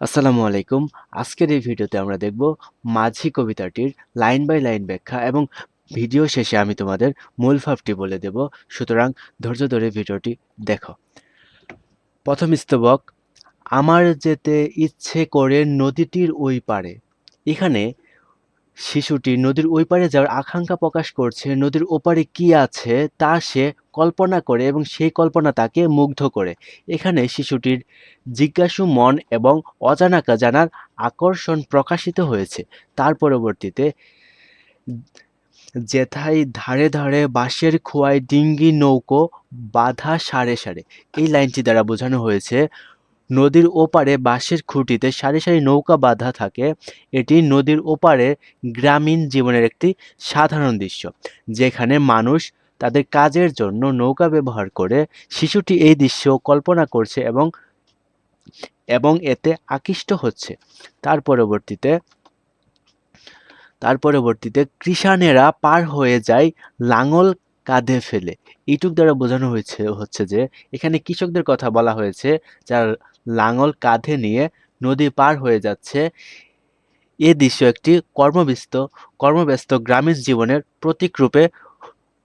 আসসালামু আলাইকুম। আজকের এই ভিডিওতে আমরা দেখব মাঝি কবিতাটির লাইন বাই লাইন ব্যাখ্যা এবং ভিডিও শেষে আমি তোমাদের মূল ভাবটি বলে দেব। সুতরাং ধৈর্য ধরে ভিডিওটি দেখো। প্রথম স্তবক, আমার যেতে ইচ্ছে করে নদীটির ওই পারে এখানে শিশুটি নদীর ওই পারে যাওয়ার আকাঙ্ক্ষা প্রকাশ করছে, নদীর ওপারে কি আছে তা সে কল্পনা করে এবং সেই কল্পনা তাকে মুগ্ধ করে। এখানে শিশুটির জিজ্ঞাসু মন এবং অজানাকা জানার আকর্ষণ প্রকাশিত হয়েছে। তার পরবর্তীতে যেথায় ধারে ধারে বাঁশের খোয়ায় ডিঙ্গি নৌকো বাঁধা সারে সারে। এই লাইনটি দ্বারা বোঝানো হয়েছে নদীর ওপারে বাঁশের খুঁটিতে সারি সারি নৌকা বাঁধা থাকে। এটি নদীর ওপারে গ্রামীণ জীবনের একটি সাধারণ দৃশ্য, যেখানে মানুষ তাদের কাজের জন্য নৌকা ব্যবহার করে শিশুটি এই দৃশ্য কল্পনা করছে এবং এবং এতে আকৃষ্ট হচ্ছে। তার পরবর্তীতে তার পরবর্তীতে কৃষানেরা পার হয়ে যায় লাঙল কাঁধে ফেলে। এইটুক দ্বারা বোঝানো হয়েছে, হচ্ছে যে, এখানে কৃষকদের কথা বলা হয়েছে, যারা লাঙল কাঁধে নিয়ে নদী পার হয়ে যাচ্ছে। এ দৃশ্য একটি কর্মব্যস্ত কর্মব্যস্ত গ্রামীণ জীবনের প্রতীক রূপে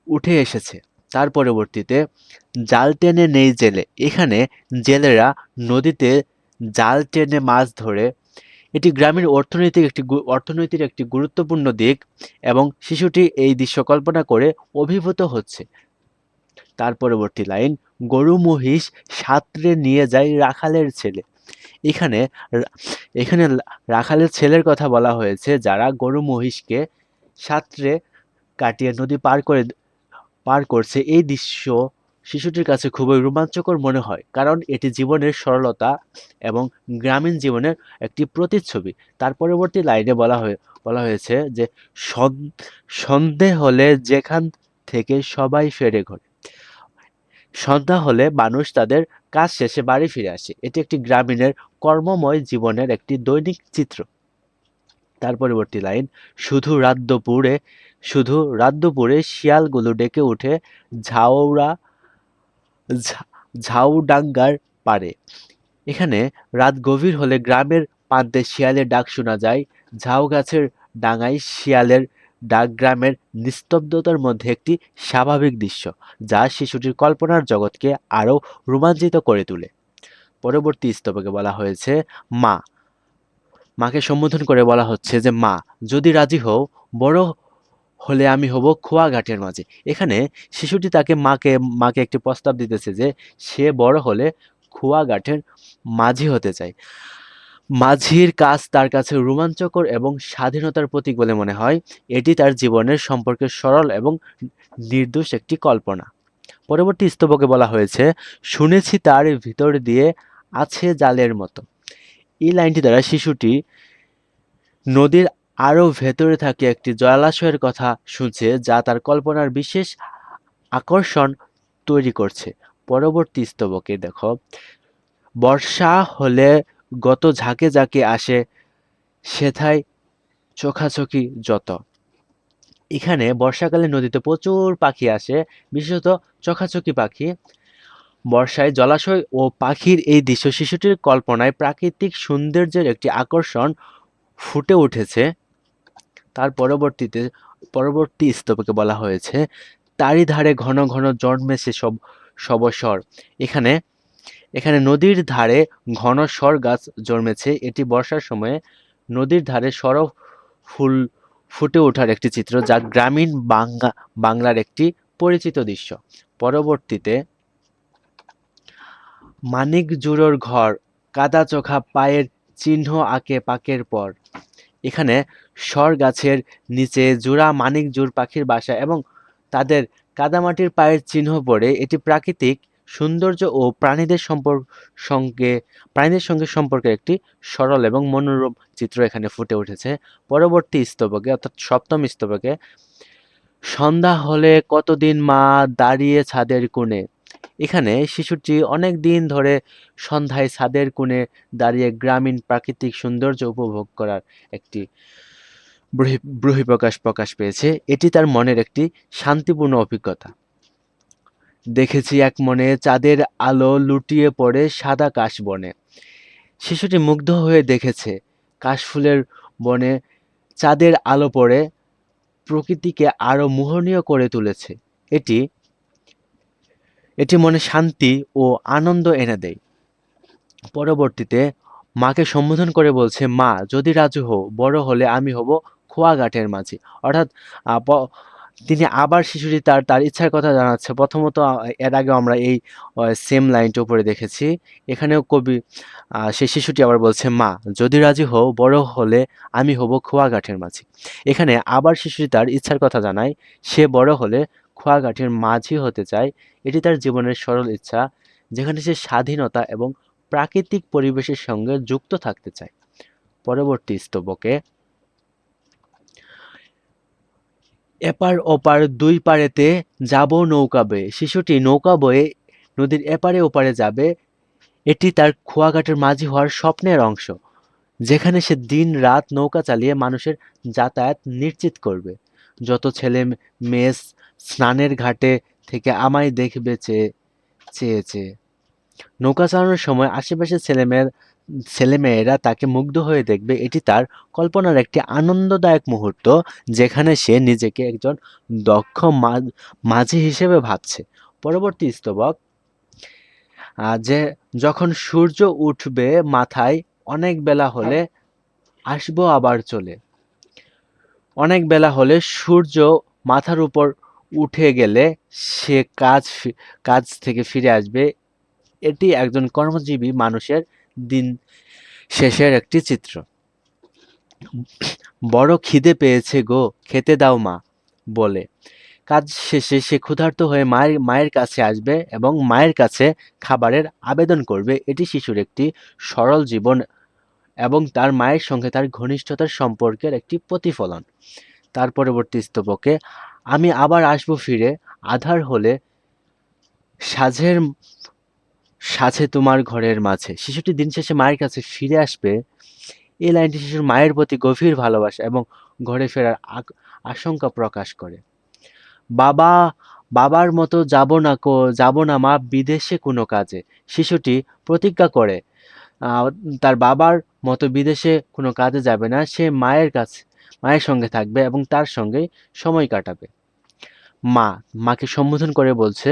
উঠে এসেছে। তার পরবর্তীতে, জাল টেনে নেই জেলে। এখানে জেলেরা নদীতে জাল টেনে মাছ ধরে। এটি গ্রামীণ অর্থনৈতিক একটি অর্থনীতির একটি গুরুত্বপূর্ণ দিক এবং শিশুটি এই দৃশ্য কল্পনা করে অভিভূত হচ্ছে। তার পরবর্তী লাইন, গরু মহিষ সাঁতরে নিয়ে যায় রাখালের ছেলে। এখানে এখানে রাখালের ছেলের কথা বলা হয়েছে, যারা গরু মহিষকে সাঁতরে কাটিয়ে নদী পার করে, পার করছে। এই দৃশ্য শিশুটির কাছে খুবই রোমাঞ্চকর মনে হয়, কারণ এটি জীবনের সরলতা এবং গ্রামীণ জীবনের একটি প্রতিচ্ছবি। তার পরবর্তী লাইনে বলা হয়ে, বলা হয়েছে যে, সন- সন্ধে হলে যেখান থেকে সবাই ফেরে ঘরে। সন্ধ্যা হলে মানুষ তাদের কাজ শেষে বাড়ি ফিরে আসে। এটি একটি গ্রামীণের কর্মময় জীবনের একটি দৈনিক চিত্র। তার পরবর্তী লাইন, শুধু রাত দুপুরে শুধু রাত দুপুরে শিয়ালগুলো ডেকে উঠে ঝাউরা ঝাউডাঙ্গার পারে এখানে রাত গভীর হলে গ্রামের প্রান্তে শিয়ালের ডাক শোনা যায় ঝাউ গাছের ডাঙায় শিয়ালের ডাক গ্রামের নিস্তব্ধতার মধ্যে একটি স্বাভাবিক দৃশ্য, যা শিশুটির কল্পনার জগৎকে আরও রোমাঞ্চিত করে তোলে। পরবর্তী স্তবকে বলা হয়েছে, মা। মাকে সম্বোধন করে বলা হচ্ছে যে, মা, যদি রাজি হও, বড় হলে আমি হব খোয়া ঘাটের মাঝে। এখানে শিশুটি তাকে মাকে মাকে একটি প্রস্তাব দিতেছে যে, সে বড় হলে খোয়া ঘাটের মাঝি হতে চায় মাঝির কাজ তার কাছে রোমাঞ্চকর এবং স্বাধীনতার প্রতীক বলে মনে হয়। এটি তার জীবনের সম্পর্কে সরল এবং নির্দোষ একটি কল্পনা। পরবর্তী স্তবকে বলা হয়েছে, শুনেছি তার ভিতর দিয়ে আছে জালের মতো। এই লাইনটি দ্বারা শিশুটি নদীর আরও ভেতরে থাকে একটি জলাশয়ের কথা শুনছে, যা তার কল্পনার বিশেষ আকর্ষণ তৈরি করছে। পরবর্তী স্তবকে দেখো, বর্ষা হলে গত ঝাঁকে ঝাঁকে আসে সেথায় চোখাচোখি যত। এখানে বর্ষাকালে নদীতে প্রচুর পাখি আসে, বিশেষত চোখাচোখি পাখি। বর্ষায় জলাশয় ও পাখির এই দৃশ্য শিশুটির কল্পনায় প্রাকৃতিক সৌন্দর্যের একটি আকর্ষণ ফুটে উঠেছে। তার পরবর্তীতে, পরবর্তী স্তবকে বলা হয়েছে তারই ধারে ঘন ঘন জন্মেছে সব, সবসর। এখানে এখানে নদীর ধারে ঘন সর গাছ জন্মেছে। এটি বর্ষার সময়ে নদীর ধারে সর ফুল ফুটে ওঠার একটি চিত্র যা গ্রামীণ বাংলা বাংলার একটি পরিচিত দৃশ্য। পরবর্তীতে মানিক জুড়োর ঘর কাদা চোখা পায়ের চিহ্ন আঁকে পাকের পর। এখানে সর গাছের নিচে জোড়া মানিক জোড় পাখির বাসা এবং তাদের কাদামাটির পায়ের চিহ্ন পড়ে। এটি প্রাকৃতিক সৌন্দর্য ও প্রাণীদের সম্পর্ক সঙ্গে, প্রাণীদের সঙ্গে সম্পর্কে একটি সরল এবং মনোরম চিত্র এখানে ফুটে উঠেছে। পরবর্তী স্তবকে, অর্থাৎ সপ্তম স্তবকে, সন্ধ্যা হলে কতদিন মা দাঁড়িয়ে ছাদের কোণে? এখানে শিশুটি অনেক দিন ধরে সন্ধ্যায় ছাদের কোণে দাঁড়িয়ে গ্রামীণ প্রাকৃতিক সৌন্দর্য উপভোগ করার একটি বহিঃপ্রকাশ প্রকাশ পেয়েছে। এটি তার মনের একটি শান্তিপূর্ণ অভিজ্ঞতা। দেখেছি এক মনে চাঁদের আলো লুটিয়ে পড়ে সাদা কাশবনে শিশুটি মুগ্ধ হয়ে দেখেছে কাশফুলের বনে চাঁদের আলো পড়ে, প্রকৃতিকে আরও মোহনীয় করে তুলেছে। এটি এটি মনে শান্তি ও আনন্দ এনে দেয়। পরবর্তীতে মাকে সম্বোধন করে বলছে, মা, যদি রাজু হও, বড় হলে আমি হব খোয়াঘাটের মাঝি। অর্থাৎ তিনি আবার শিশুটি তার তার ইচ্ছার কথা জানাচ্ছে। প্রথমত এর আগে আমরা এই সেম লাইনটা উপরে দেখেছি। এখানেও কবি সেই শিশুটি আবার বলছে, মা, যদি রাজি হও, বড় হলে আমি হব খোয়াঘাটের মাঝি। এখানে আবার শিশুটি তার ইচ্ছার কথা জানায়, সে বড় হলে খোয়াঘাটের মাঝি হতে চায়। এটি তার জীবনের সরল ইচ্ছা, যেখানে সে স্বাধীনতা এবং প্রাকৃতিক পরিবেশের সঙ্গে যুক্ত থাকতে চায়। পরবর্তী স্তবকে এপার ওপার দুই পারেতে যাব নৌকা বয়ে। শিশুটি নৌকা বয়ে নদীর এপারে ওপারে যাবে। এটি তার খোয়াঘাটের মাঝি হওয়ার স্বপ্নের অংশ, যেখানে সে দিন রাত নৌকা চালিয়ে মানুষের যাতায়াত নিশ্চিত করবে। যত ছেলে মেয়ে স্নানের ঘাটে থেকে আমায় দেখবে চেয়ে চেয়ে চেয়ে নৌকা চালানোর সময় আশেপাশের ছেলেমেয়ের ছেলেমেয়েরা তাকে মুগ্ধ হয়ে দেখবে, এটি তার কল্পনার একটি আনন্দদায়ক মুহূর্ত, যেখানে সে নিজেকে একজন দক্ষ মাঝি হিসেবে ভাবছে। পরবর্তী স্তবক যে যখন সূর্য উঠবে মাথায়, অনেক বেলা হলে আসব আবার চলে। অনেক বেলা হলে সূর্য মাথার উপর উঠে গেলে সে কাজ কাজ থেকে ফিরে আসবে। এটি একজন কর্মজীবী মানুষের দিন শেষের একটি চিত্র। বড় খিদে পেয়েছে গো, খেতে দাও মা, বলে। কাজ শেষে সে ক্ষুধার্ত হয়ে মায়ের মায়ের কাছে আসবে এবং মায়ের কাছে খাবারের আবেদন করবে। এটি শিশুর একটি সরল জীবন এবং তার মায়ের সঙ্গে তার ঘনিষ্ঠতার সম্পর্কের একটি প্রতিফলন। তার পরবর্তী স্তবকে, আমি আবার আসব ফিরে, আধার হলে সাঝের সাঝে তোমার ঘরের মাঝে। শিশুটি দিন শেষে মায়ের কাছে ফিরে আসবে। এই লাইনটি শিশুর মায়ের প্রতি গভীর ভালোবাসা এবং ঘরে ফেরার আশঙ্কা প্রকাশ করে। বাবা, বাবার মতো যাব না কো, যাব না মা, বিদেশে কোনো কাজে। শিশুটি প্রতিজ্ঞা করে তার বাবার মতো বিদেশে কোনো কাজে যাবে না। সে মায়ের কাছে, মায়ের সঙ্গে থাকবে এবং তার সঙ্গে সময় কাটাবে। মা, মাকে সম্বোধন করে বলছে,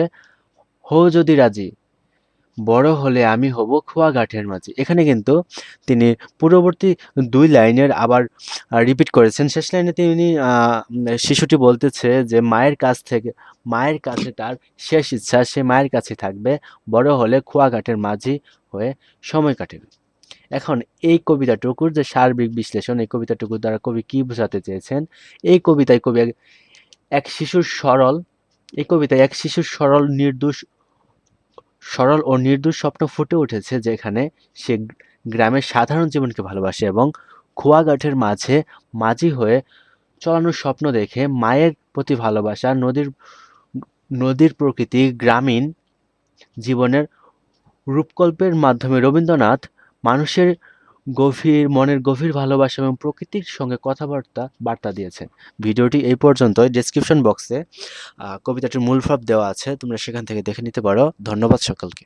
হো, যদি রাজি বড় হলে আমি হব খোয়াঘাটের মাঝি। এখানে কিন্তু তিনি পূর্ববর্তী দুই লাইনের আবার রিপিট করেছেন। শেষ লাইনে তিনি শিশুটি বলতেছে যে, মায়ের কাছ থেকে, মায়ের কাছে তার শেষ ইচ্ছা, সে মায়ের কাছে থাকবে। বড় হলে খোয়াঘাটের মাঝি হয়ে সময় কাটাবে এখন এই কবিতাটুকুর যে সার্বিক বিশ্লেষণ, এই কবিতাটুকুর দ্বারা কবি কি বোঝাতে চেয়েছেন? এই কবিতায় কবি এক শিশুর সরল, এই কবিতায় এক শিশুর সরল, নির্দোষ সরল ও নির্দোষ স্বপ্ন ফুটে উঠেছে যেখানে সে গ্রামের সাধারণ জীবনকে ভালোবাসে এবং খোয়াঘাটের মাঝে মাঝি হয়ে চলানোর স্বপ্ন দেখে মায়ের প্রতি ভালোবাসা নদীর নদীর প্রকৃতি, গ্রামীণ জীবনের রূপকল্পের মাধ্যমে রবীন্দ্রনাথ মানুষের গভীর, মনের গভীর ভালোবাসা এবং প্রকৃতির সঙ্গে কথাবার্তা, বার্তা দিয়েছেন ভিডিওটি এই পর্যন্ত ডেসক্রিপশন বক্সে কবিতাটির মূল ভাব দেওয়া আছে। তোমরা সেখান থেকে দেখে নিতে পারো। ধন্যবাদ সকলকে।